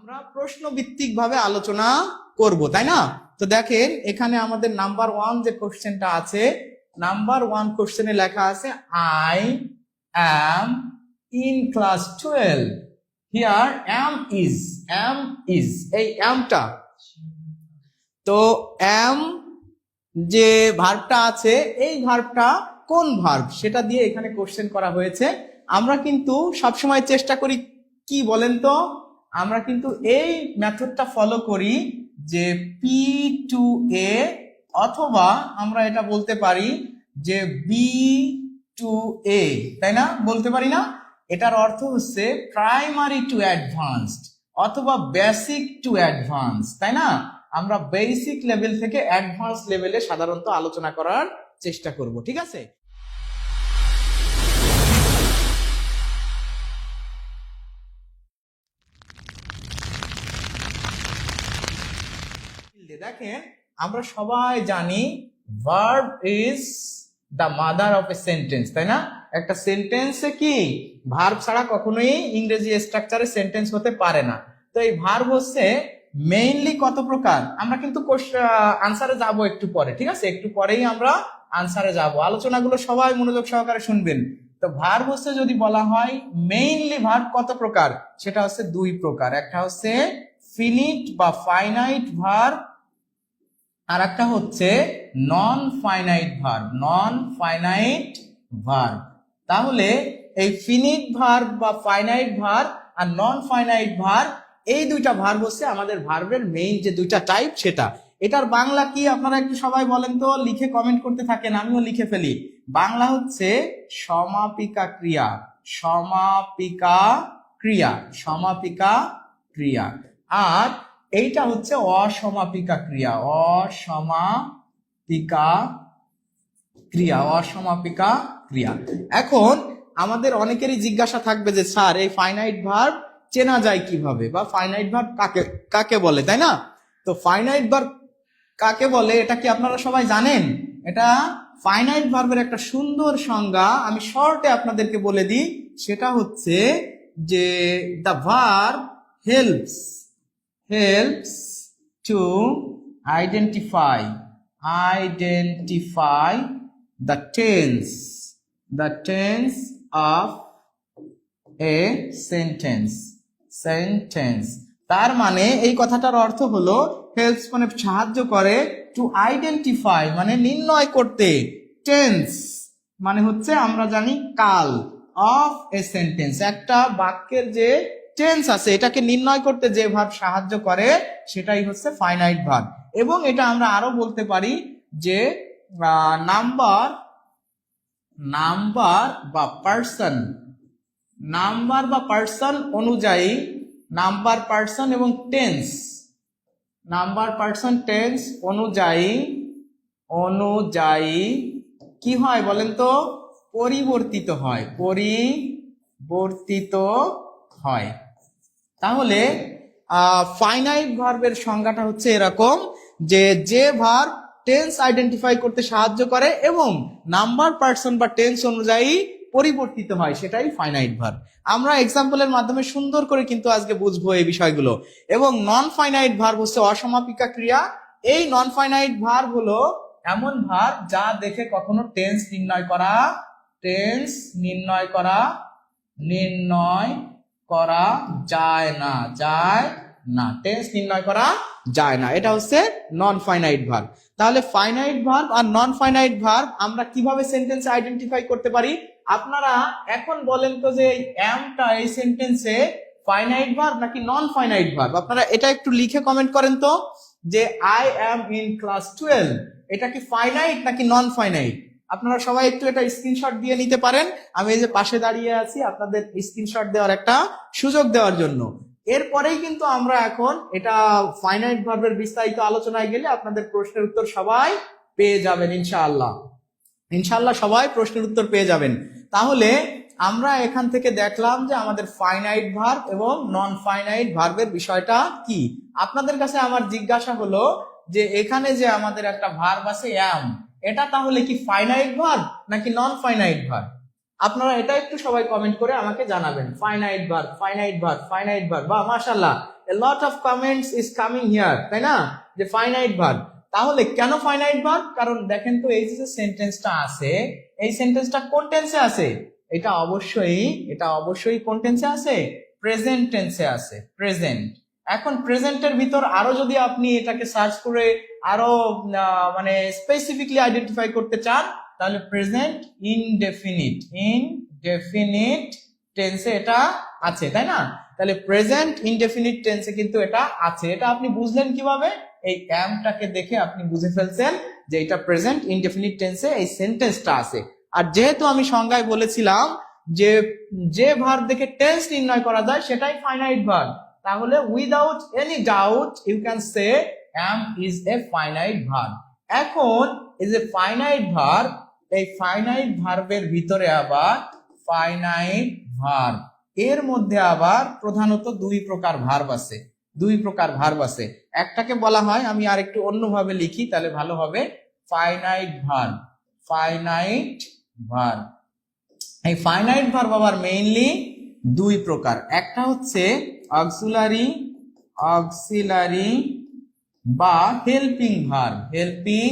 আমরা প্রশ্ন ভিত্তিক ভাবে আলোচনা করব, তাই না? তো দেখেন, এখানে আমাদের নাম্বার ওয়ান যে কোশ্চেনটা আছে নাম্বার ওয়ান কোশ্চেনে লেখা আছে I am in class twelve here am is am is এই অ্যামটা তো অ্যাম যে ভার্বটা আছে, এই ভার্বটা কোন ভার্ব সেটা দিয়ে এখানে কোশ্চেন করা হয়েছে। আমরা কিন্তু সবসময় চেষ্টা করি, কি বলেন তো? আমরা কিন্তু এই মেথডটা ফলো করি যে পি টু এ অথবা আমরা এটা বলতে পারি যে বি টু এ তাই না? বলতে পারি না? এটার অর্থ হচ্ছে প্রাইমারি টু অ্যাডভান্সড অথবা বেসিক টু অ্যাডভান্স তাই না? আমরা বেসিক লেভেল থেকে অ্যাডভান্স লেভেলে সাধারণত আলোচনা করার চেষ্টা করব, ঠিক আছে? দেখেন, আমরা সবাই জানি verb is the mother of a sentence তাই না? একটা সেন্টেন্সে কি? ভার্ব ছাড়া কখনোই ইংরেজি স্ট্রাকচারে সেন্টেন্স হতে পারে না। তো এই ভার্ব হচ্ছে মেইনলি কত প্রকার? আমরা কিন্তু আনসারে যাব একটু পরে, ঠিক আছে? একটু পরেই আমরা আনসারে যাব। আলোচনাগুলো সবাই মনোযোগ সহকারে শুনবেন। তো ভার্ব হচ্ছে যদি বলা হয় মেইনলি ভার্ব কত প্রকার? সেটা হচ্ছে দুই প্রকার। একটা হচ্ছে ফিনিট বা ফাইনাইট ভার্ব আর একটা হচ্ছে non finite verb non finite verb তাহলে এই ফিনিট ভার্ব বা ফাইনাইট ভার্ব আর নন ফাইনাইট ভার্ব এই দুইটা ভার্ব হচ্ছে আমাদের ভার্বের মেইন যে দুইটা টাইপ সেটা। এটার বাংলা কি আপনারা একটু সবাই বলেন তো? লিখে কমেন্ট করতে থাকেন, আমিও লিখে ফেলি। বাংলা হচ্ছে সমাপিকা ক্রিয়া সমাপিকা ক্রিয়া সমাপিকা ক্রিয়া। আর এইটা হচ্ছে অসমাপিকা ক্রিয়া অসমাপিকা ক্রিয়া অসমাপিকা ক্রিয়া। এখন আমাদের অনেকেরই জিজ্ঞাসা থাকবে যে, স্যার, এই ফাইনাইট ভার্ব চেনা যায় কীভাবে? বা ফাইনাইট ভার্ব কাকে কাকে বলে, তাই না? তো ফাইনাইট ভার্ব কাকে বলে, এটা কি আপনারা সবাই জানেন? এটা ফাইনাইট ভার্বের একটা সুন্দর সংজ্ঞা, আমি শর্টে আপনাদেরকে বলে দিই। সেটা হচ্ছে যে the verb helps helps to identify identify the tense the tense of a sentence sentence. তার মানে এই কথাটার অর্থ হলো হেল্পস মানে সাহায্য করে টু আইডেন্টিফাই মানে নির্ণয় করতে। টেন্স মানে হচ্ছে আমরা জানি কাল অফ এ সেন্টেন্স একটা বাক্যের যে টেন্স আছে, এটাকে নির্ণয় করতে যে ভার্ব সাহায্য করে, সেটাই হচ্ছে ফাইনাইট ভার্ব এবং এটা আমরা আরও বলতে পারি যে নাম্বার নাম্বার বা পার্সন নাম্বার বা পার্সন অনুযায়ী নাম্বার পার্সন এবং টেন্স নাম্বার পার্সন টেন্স অনুযায়ী অনুযায়ী কি হয় বলেন তো? পরিবর্তিত হয় পরিবর্তিত হয়। তাহলে ফাইনাইট ভার্বের সংজ্ঞাটা হচ্ছে এরকম যে যে ভার্ব টেন্স আইডেন্টিফাই করতে সাহায্য করে এবং নাম্বার পার্সন বা টেন্স অনুযায়ী পরিবর্তিত হয়, সেটাই ফাইনাইট ভার্ব আমরা এক্সাম্পলের মাধ্যমে সুন্দর করে কিন্তু আজকে বুঝব এই বিষয়গুলো। এবং নন ফাইনাইট ভার্ব হচ্ছে অসমাপিকা ক্রিয়া। এই নন ফাইনাইট ভার্ব হলো এমন ভার্ব যা দেখে কখনো টেন্স নির্ণয় করা টেন্স নির্ণয় করা, নির্ণয় করা যায় না যায় না। টেন্স নির্ণয় করা যায় না। এটা হচ্ছে নন ফাইনাইট ভার্ব তাহলে ফাইনাইট ভার্ব আর নন ফাইনাইট ভার্ব আমরা কীভাবে সেন্টেন্স আইডেন্টিফাই করতে পারি? আপনারা এখন বলেন তো যে অ্যামটা এই সেন্টেন্সে ফাইনাইট ভার্ব নাকি নন ফাইনাইট ভার্ব আপনারা এটা একটু লিখে কমেন্ট করেন তো যে I am in class twelve এটা কি ফাইনাইট নাকি নন ফাইনাইট আপনারা সবাই একটু এটা স্ক্রিনশট দিয়ে নিতে পারেন। আমি এই যে পাশে দাঁড়িয়ে আছি, আপনাদের স্ক্রিনশট দেওয়ার একটা সুযোগ দেওয়ার জন্য। এরপরেই কিন্তু আমরা এখন এটা ফাইনাইট ভার্বের বিস্তারিত আলোচনায় গেলে আপনাদের প্রশ্নের উত্তর সবাই পেয়ে যাবেন, ইনশাআল্লাহ। ইনশাআল্লাহ সবাই প্রশ্নের উত্তর পেয়ে যাবেন। তাহলে আমরা এখান থেকে দেখলাম যে আমাদের ফাইনাইট ভার্ব এবং নন ফাইনাইট ভার্বের বিষয়টা কি? আপনাদের কাছে আমার জিজ্ঞাসা হলো যে এখানে যে আমাদের একটা ভার্ব আছে অ্যাম এটা তাহলে কি ফাইনাইট ভার্ব নাকি নন ফাইনাইট ভার্ব আপনারা এটা একটু সবাই কমেন্ট করে আমাকে জানাবেন। Finite verb finite verb finite verb বা মাশাল্লাহ a lot of comments is coming here তাই না? যে ফাইনাইট ভার্ব তাহলে কেন ফাইনাইট ভার্ব কারণ দেখেন তো এই যে সেন্টেন্সটা আছে, এই সেন্টেন্সটা কোন টেন্সে আছে? এটা অবশ্যই এটা অবশ্যই কোন টেন্সে আছে? প্রেজেন্ট টেন্সে আছে প্রেজেন্ট এখন প্রেজেন্টের ভিতর আরও যদি আপনি এটাকে সার্চ করে আরও মানে স্পেসিফিকলি আইডেন্টিফাই করতে চান, তাহলে প্রেজেন্ট ইনডেফিনিট ইনডেফিনিট টেন্সে এটা আছে, তাই না? তাহলে প্রেজেন্ট ইনডেফিনিট টেন্সে কিন্তু এটা আছে। এটা আপনি বুঝলেন কীভাবে? এই অ্যামটাকে দেখে আপনি বুঝে ফেলছেন যে এটা প্রেজেন্ট ইনডেফিনিট টেন্সে এই সেন্টেন্সটা আছে। আর যেহেতু আমি সংজ্ঞায় বলেছিলাম যে যে ভার্ব দেখে টেন্স নির্ণয় করা যায়, সেটাই ফাইনাইট ভার্ব তাহলে without any doubt you can say am is a finite verb এখন এই যে ফাইনাইট ভার্ব এই ফাইনাইট ভার্বের ভিতরে আবার ফাইনাইট ভার্ব এর মধ্যে আবার প্রধানত দুই প্রকার ভার্ব আছে। দুই প্রকার ভার্ব আছে। একটাকে বলা হয়, আমি আর একটু অন্যভাবে লিখি, তাহলে ভালো হবে ফাইনাইট ভার্ব ফাইনাইট ভার্ব এই ফাইনাইট ভার্ব আবার মেইনলি দুই প্রকার। একটা হচ্ছে অক্সিলারি অক্সিলারি বা হেল্পিং ভার্ব হেল্পিং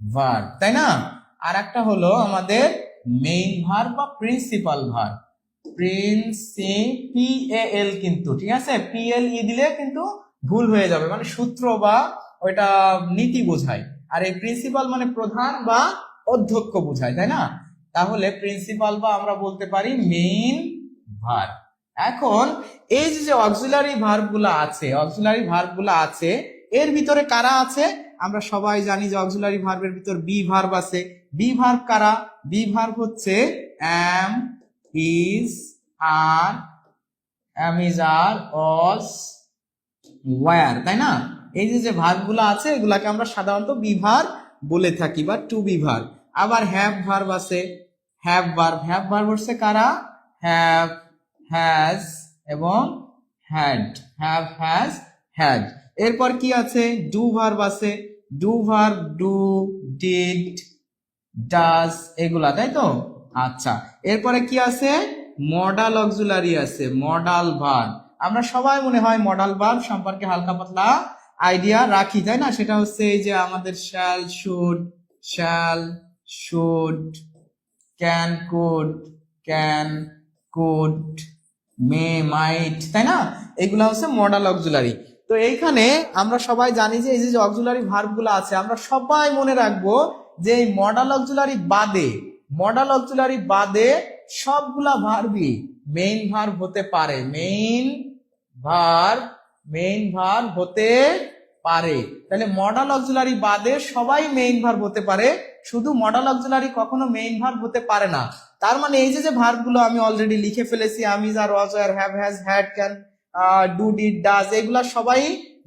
ভার্ব তাই না? আর একটা হলো আমাদের মেইন ভার্ব বা principal verb principal P L কিন্তু, ঠিক আছে? পি এল ই দিলে কিন্তু ভুল হয়ে যাবে মানে সূত্র বা ওইটা নীতি বোঝায়, আর এই প্রিন্সিপাল মানে প্রধান বা অধ্যক্ষ বোঝায়, তাই না? তাহলে প্রিন্সিপাল বা আমরা বলতে পারি মেইন ভার্ব এখন এই যে অক্সিলারি ভার্ব আছে অক্সিলারি ভার্বগুলো আছে, এর ভিতরে কারা আছে? আমরা সবাই জানি যে অক্সিলারি ভার্বের ভিতর বি ভার্ব আছে। বি ভার্ব কারা? বি ভার্ব হচ্ছে am is R am is are was were তাই না? এই যে যে ভার্বগুলো আছে, এগুলাকে আমরা সাধারণত বি বিভার বলে থাকি বা টু বি বিভার আবার হ্যাভ ভার্ব আছে। হ্যাভ ভার্ব হ্যাভ ভার্ব হচ্ছে কারা? হ্যাভ হ্যাজ এবং হ্যাড হ্যাভ হ্যাজ হ্যাড এরপর কি আছে? ডু ভার্ব আছে। Do verb do did does এগুলা, তাই তো? আচ্ছা। এরপরে কি আছে? মডাল অক্সুলারি আছে। মডাল ভার্ব আমরা সবাই মনে হয় মডাল ভার্ব সম্পর্কে হালকা পাতলা আইডিয়া রাখি, তাই না? সেটা হচ্ছে এই যে আমাদের shall should shall should can could can could may, might, তাই না? এগুলা হচ্ছে মডাল অক্সুলারি তো এইখানে আমরা সবাই জানি যে এই যে অক্সুলারি ভার্বগুলো আছে, আমরা সবাই মনে রাখব যে এই মডাল অক্সুলারি বাদে মডাল অক্সুলারি বাদে সবগুলা ভার্বই মেইন ভার্ব হতে পারে। মেইন ভার্ব মেইন ভার্ব হতে পারে। তাহলে মডাল অক্সুলারি বাদে সবাই মেইন ভার্ব হতে পারে, শুধু মডাল অক্সিলারি কখনো মেইন ভার্ব হতে পারে না। তার মানে এই যে যে ভার্বগুলো আমি অলরেডি লিখে ফেলেছি, আমি আর was R have has had can do did does এগুলা সবাই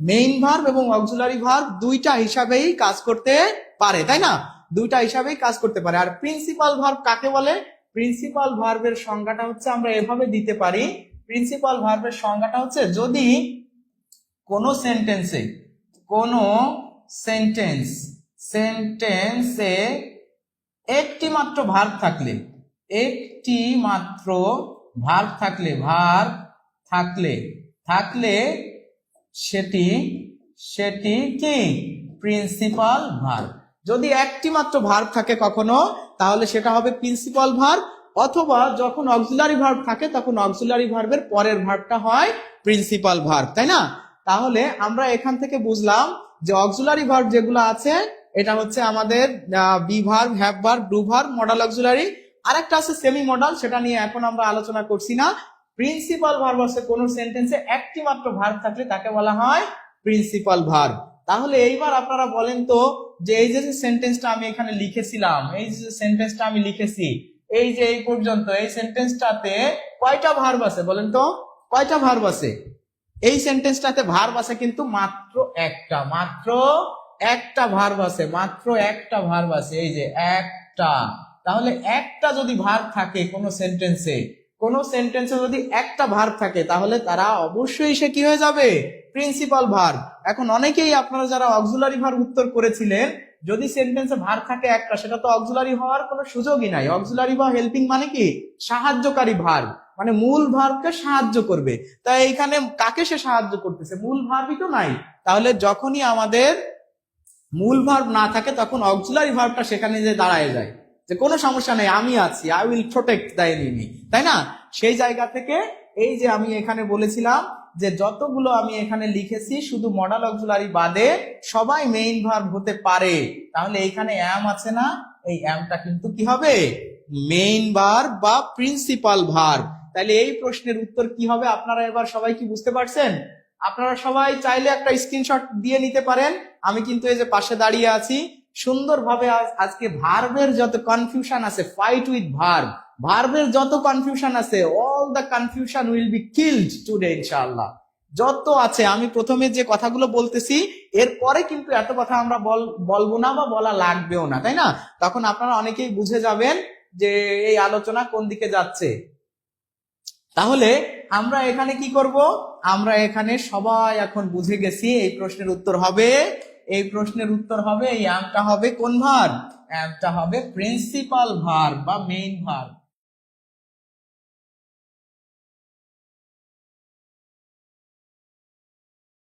মেইন ভার্ব এবং অক্সিলারি ভার্ব দুইটা হিসাবেই কাজ করতে পারে, তাই না? দুইটা হিসাবেই কাজ করতে পারে। আর প্রিন্সিপাল ভার্ব কাকে বলে? প্রিন্সিপাল ভার্বের সংজ্ঞাটা হচ্ছে আমরা এভাবে দিতে পারি। প্রিন্সিপাল ভার্বের সংজ্ঞাটা হচ্ছে যদি কোন সেন্টেন্সে কোন সেন্টেন্স সেন্টেন্সে একটি মাত্র ভার্ব থাকলে একটি মাত্র ভার্ব থাকলে ভার্ব থাকলে থাকলে সেটি সেটি কি? প্রিন্সিপাল ভার্ব যদি একটি মাত্র ভার্ব থাকে কখনো, তাহলে সেটা হবে প্রিন্সিপাল ভার্ব অথবা যখন অক্সিলারি ভার্ব থাকে, তখন অক্সিলারি ভার্বের পরের ভার্বটা হয় প্রিন্সিপাল ভার্ব তাই না? তাহলে আমরা এখান থেকে বুঝলাম যে অক্সিলারি ভার্ব যেগুলো আছে, এটা হচ্ছে আমাদের be verb have verb do verb modal auxiliary আরেকটা আছে সেমি মডাল সেটা নিয়ে এখন আমরা আলোচনা করছি না। প্রিন্সিপাল ভার্ব আছে কোন সেন্টেন্সে একটি মাত্র ভার্ব থাকলে তাকে বলা হয় প্রিন্সিপাল ভার্ব তাহলে এইবার আপনারা বলেন তো যে এই যে সেন্টেন্সটা আমি এখানে লিখেছিলাম, এই যে সেন্টেন্সটা আমি লিখেছি, এই যে এই পর্যন্ত, এই সেন্টেন্সটাতে কয়টা ভার্ব আছে বলেন তো? কয়টা ভার্ব আছে? এই সেন্টেন্সটাতে ভার্ব আছে কিন্তু মাত্র একটা মাত্র একটা ভার্ব আছে, মাত্র একটা ভার্ব আছে, এই যে একটা। তাহলে একটা যদি ভার্ব থাকে কোন সেন্টেন্সে কোন সেন্টেন্সে যদি একটা ভার্ব থাকে, তাহলে তারা অবশ্যই সে কি হয়ে যাবে? প্রিন্সিপাল ভার্ব এখন অনেকেই আপনারা যারা অক্সুলারি ভার্ব উত্তর করেছিলেন, যদি সেন্টেন্সে ভার থাকে একটা, সেটা তো অক্সুলারি হওয়ার কোনো সুযোগই নাই। অক্সুলারি বা হেল্পিং মানে কি? সাহায্যকারী ভার মানে মূল ভার্বকে সাহায্য করবে। তাই এইখানে কাকে সে সাহায্য করতেছে? মূল ভার্বই তো নাই। তাহলে যখনই আমাদের মূল ভার্ব না থাকে, তখন অক্সুলারি ভার্বটা সেখানে যে দাঁড়ায় যায়। যে কোনো সমস্যা নেই, আমি আছি I will protect the enemy তাই না? সেই জায়গা থেকে এই যে আমি এখানে বলেছিলাম যে যতগুলো আমি এখানে লিখেছি, শুধু মডাল অক্সিলারি বাদে সবাই মেইন ভার্ব হতে পারে। তাহলে এইখানে অ্যাম আছে না, এই অ্যামটা কিন্তু কি হবে? মেইন ভার্ব বা প্রিন্সিপাল ভার্ব তাহলে এই প্রশ্নের উত্তর কি হবে? আপনারা এবার সবাই কি বুঝতে পারছেন? আপনারা সবাই চাইলে একটা স্ক্রিনশট দিয়ে নিতে পারেন। আমি কিন্তু এই যে পাশে দাঁড়িয়ে আছি সুন্দরভাবে আজ- আজকে ভার্বের যত কনফিউশন আছে ফাইট উইথ ভার্ব ভার্বের যত কনফিউশন আছে all the confusion will be killed today ইনশাআল্লাহ যত আছে, আমি প্রথমে যে কথাগুলো বলতেছি, এরপরে কিন্তু এত কথা আমরা বল বলব না বা বলা লাগবেও না, তাই না? তখন আপনারা অনেকেই বুঝে যাবেন যে এই আলোচনা কোন দিকে যাচ্ছে। তাহলে আমরা এখানে কি করব? আমরা এখানে সবাই এখন বুঝে গেছি, এই প্রশ্নের উত্তর হবে এই প্রশ্নের উত্তর হবে, এই অ্যামটা হবে কোন ভার? অ্যামটা হবে প্রিন্সিপাল ভার বা মেইন ভার।